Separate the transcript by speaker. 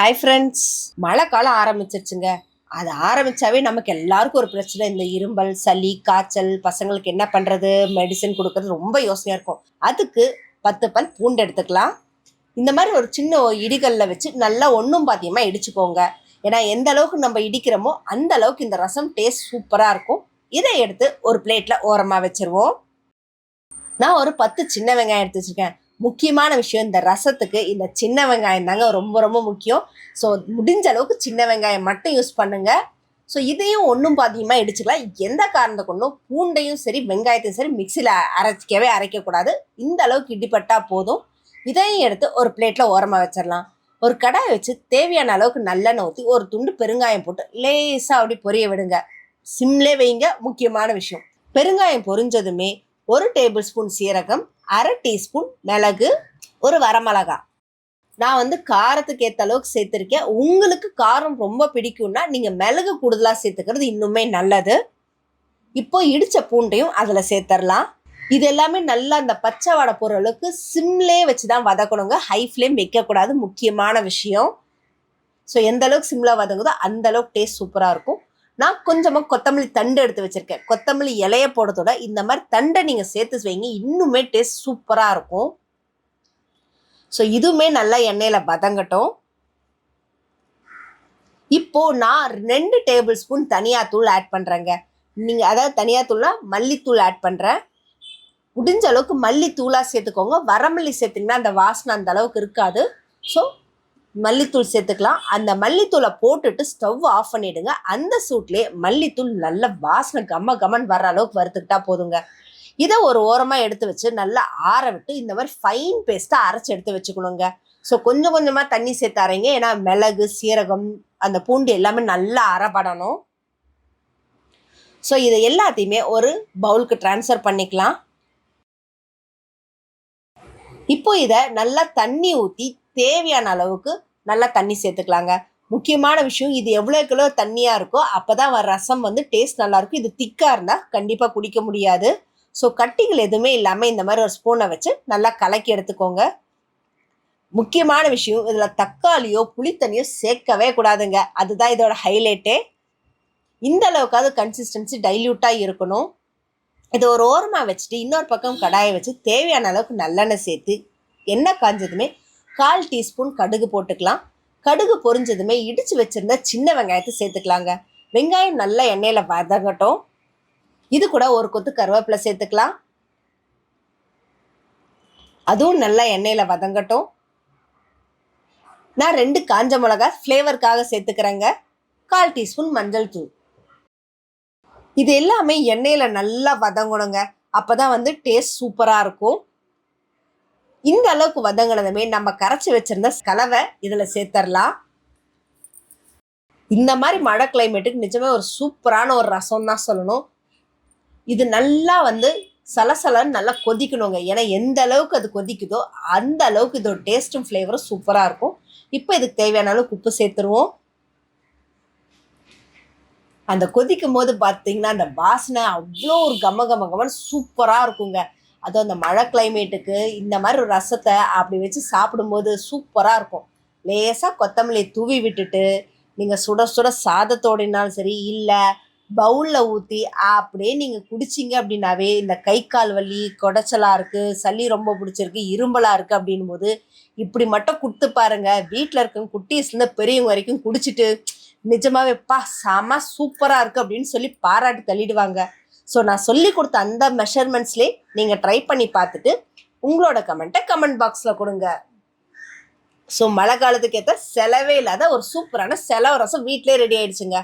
Speaker 1: Hi friends மழை காலம் ஆரம்பிச்சிருச்சுங்க. அது ஆரம்பித்தாவே நமக்கு எல்லாருக்கும் ஒரு பிரச்சனை. இந்த இரும்பல் சளி காய்ச்சல் பசங்களுக்கு என்ன பண்ணுறது மெடிசன் கொடுக்கறது ரொம்ப யோசனையாக இருக்கும். அதுக்கு பத்து பல் பூண்டு எடுத்துக்கலாம். இந்த மாதிரி ஒரு சின்ன இடிகல்ல வச்சு நல்லா ஒன்றும் பாத்தியமாக இடிச்சுக்கோங்க. ஏன்னா எந்த அளவுக்கு நம்ம இடிக்கிறோமோ அந்த அளவுக்கு இந்த ரசம் டேஸ்ட் சூப்பராக இருக்கும். இதை எடுத்து ஒரு பிளேட்டில் ஓரமாக வச்சிருவோம். நான் ஒரு பத்து சின்ன வெங்காயம் எடுத்து வச்சுருக்கேன். முக்கியமான விஷயம் இந்த ரசத்துக்கு இந்த சின்ன வெங்காயம் தாங்க ரொம்ப ரொம்ப முக்கியம். ஸோ முடிஞ்ச அளவுக்கு சின்ன வெங்காயம் மட்டும் யூஸ் பண்ணுங்கள் ஸோ இதையும் ஒன்றும் பாதியமாக இடிச்சுக்கலாம். எந்த காரணத்தை கொண்டும் பூண்டையும் சரி வெங்காயத்தையும் சரி மிக்சியில் அரைச்சிக்கவே அரைக்கக்கூடாது. இந்த அளவுக்கு இடிப்பட்டால் போதும். இதையும் எடுத்து ஒரு பிளேட்டில் ஓரமாக வச்சிடலாம். ஒரு கடாயை வச்சு தேவையான அளவுக்கு நல்லெண்ணெய் ஊற்றி ஒரு துண்டு பெருங்காயம் போட்டு லேசாக அப்படி பொரிய விடுங்க. சிம்லே வைங்க முக்கியமான விஷயம். பெருங்காயம் பொரிஞ்சதுமே ஒரு டேபிள் ஸ்பூன் சீரகம் அரை டீஸ்பூன் மிளகு ஒரு வரமிளகா. நான் வந்து காரத்துக்கு ஏற்ற அளவுக்கு சேர்த்துருக்கேன். உங்களுக்கு காரம் ரொம்ப பிடிக்கும்னா நீங்கள் மிளகு கூடுதலாக சேர்த்துக்கிறது இன்னுமே நல்லது. இப்போ இடித்த பூண்டையும் அதில் சேர்த்துடலாம் இது எல்லாமே நல்லா அந்த பச்சை வடை போகிற அளவுக்கு வச்சு தான் வதக்கணுங்க. ஹை ஃப்ளேம் வைக்கக்கூடாது. முக்கியமான விஷயம். ஸோ எந்த அளவுக்கு சிம்லாக வதங்குதோ அந்த அளவுக்கு டேஸ்ட் சூப்பராக இருக்கும். நான் கொஞ்சமாக கொத்தமல்லி தண்டு எடுத்து வச்சுருக்கேன். கொத்தமல்லி இலைய போடுறதோட இந்த மாதிரி தண்டை நீங்கள் சேர்த்து வைங்க. இன்னுமே டேஸ்ட் சூப்பராக இருக்கும். ஸோ இதுவுமே நல்லா எண்ணெயில் வதங்கட்டும். இப்போ நான் ரெண்டு டேபிள் ஸ்பூன் தனியாத்தூள் ஆட் பண்ணுறேங்க நீங்கள் அதாவது தனியாத்தூள்னா மல்லித்தூள் ஆட் பண்ணுறேன் முடிஞ்ச அளவுக்கு மல்லித்தூளாக சேர்த்துக்கோங்க. வரமல்லி சேர்த்திங்கன்னா அந்த வாசனை அந்த அளவுக்கு இருக்காது. ஸோ மல்லித்தூள் சேர்த்துக்கலாம். அந்த மல்லித்தூளை போட்டுட்டு ஸ்டவ் ஆஃப் பண்ணிடுங்க. அந்த சூட்லேயே மல்லித்தூள் நல்ல வாசனை கம கமன் வர்ற அளவுக்கு வறுத்துக்கிட்டா போதுங்க. இதை ஒரு ஓரமாக எடுத்து வச்சு நல்லா ஆற விட்டு இந்த மாதிரி ஃபைன் பேஸ்ட்டாக அரைச்சி எடுத்து வச்சுக்கணுங்க. ஸோ கொஞ்சம் கொஞ்சமாக தண்ணி சேர்த்து அரைங்க. ஏன்னா மிளகு சீரகம் அந்த பூண்டு எல்லாமே நல்லா அரைப்படணும் ஸோ இதை எல்லாத்தையுமே ஒரு பவுலுக்கு ட்ரான்ஸ்ஃபர் பண்ணிக்கலாம். இப்போ இதை நல்லா தண்ணி ஊற்றி தேவையான அளவுக்கு நல்லா தண்ணி சேர்த்துக்கலாங்க. முக்கியமான விஷயம் இது எவ்வளோ கிலோ தண்ணியாக இருக்கோ அப்போ தான் வர ரசம் வந்து டேஸ்ட் நல்லாயிருக்கும் இது திக்காக இருந்தால் கண்டிப்பாக குடிக்க முடியாது. ஸோ கட்டிகள் எதுவுமே இல்லாமல் இந்த மாதிரி ஒரு ஸ்பூனை வச்சு நல்லா கலக்கி எடுத்துக்கோங்க. முக்கியமான விஷயம் இதில் தக்காளியோ புளித்தண்ணியோ சேர்க்கவே கூடாதுங்க. அதுதான் இதோட ஹைலைட்டே இந்த அளவுக்காவது கன்சிஸ்டன்சி டைல்யூட்டாக இருக்கணும். இதை ஒரு ஓரமாக வச்சுட்டு இன்னொரு பக்கம் கடாயை வச்சு தேவையான அளவுக்கு நல்லெண்ணெய் சேர்த்து எண்ணெய் காஞ்சதுமே கால் டீஸ்பூன் கடுகு போட்டுக்கலாம். கடுகு பொரிஞ்சதுமே இடித்து வச்சுருந்த சின்ன வெங்காயத்தை சேர்த்துக்கலாங்க. வெங்காயம் நல்லா எண்ணெயில் வதங்கட்டும். இது கூட ஒரு கொத்து கருவேப்பிலை சேர்த்துக்கலாம். அதுவும் நல்லா எண்ணெயில் வதங்கட்டும். நான் ரெண்டு காஞ்ச மிளகா ஃப்ளேவருக்காக சேர்த்துக்கிறேங்க. கால் டீஸ்பூன் மஞ்சள் தூள். இது எல்லாமே எண்ணெயில் நல்லா வதங்கணுங்க. அப்போ தான் வந்து டேஸ்ட் சூப்பராக இருக்கும். இந்த அளவுக்கு வதங்கினதுமே நம்ம கரைச்சி வச்சிருந்த கலவை இதில் சேர்த்துடலாம் இந்த மாதிரி மழை கிளைமேட்டுக்கு நிஜமே ஒரு சூப்பரான ஒரு ரசம் தான் சொல்லணும். இது நல்லா வந்து சலசலன்னு நல்லா கொதிக்கணுங்க. ஏன்னா எந்த அளவுக்கு அது கொதிக்குதோ அந்த அளவுக்கு இதோட டேஸ்ட்டும் ஃப்ளேவரும் சூப்பராக இருக்கும். இப்போ இதுக்கு தேவையான அளவுக்கு உப்பு சேர்த்துருவோம். அந்த கொதிக்கும் போது பார்த்தீங்கன்னா அந்த வாசனை அவ்வளோ ஒரு கம கம கமன்னு சூப்பராக இருக்குங்க. அதுவும் அந்த மழை கிளைமேட்டுக்கு இந்த மாதிரி ஒரு ரசத்தை அப்படி வச்சு சாப்பிடும்போது சூப்பராக இருக்கும். லேசாக கொத்தமல்லி தூவி விட்டுட்டு நீங்கள் சுட சுட சாதத்தோடினாலும் சரி இல்லை பவுலில் ஊற்றி அப்படியே நீங்கள் குடிச்சிங்க அப்படின்னாவே இந்த கை கால் வலி குடைச்சலாக இருக்குது சளி ரொம்ப பிடிச்சிருக்கு இரும்பலாக இருக்குது அப்படின் போது இப்படி மட்டும் கொடுத்து பாருங்க. வீட்டில் இருக்க குட்டீஸ்லேருந்து பெரியவங்க வரைக்கும் குடிச்சிட்டு நிஜமாவே பா செம சூப்பராக இருக்குது அப்படின்னு சொல்லி பாராட்டி தள்ளிடுவாங்க. ஸோ நான் சொல்லி கொடுத்த அந்த மெஷர்மெண்ட்ஸ்லேயே நீங்கள் ட்ரை பண்ணி பார்த்துட்டு உங்களோட கமெண்ட்டை கமெண்ட் பாக்ஸில் கொடுங்க. ஸோ மழை காலத்துக்கு ஏற்ற செலவே இல்லாத ஒரு சூப்பரான செலவு ரசம் வீட்டிலே ரெடி ஆயிடுச்சுங்க.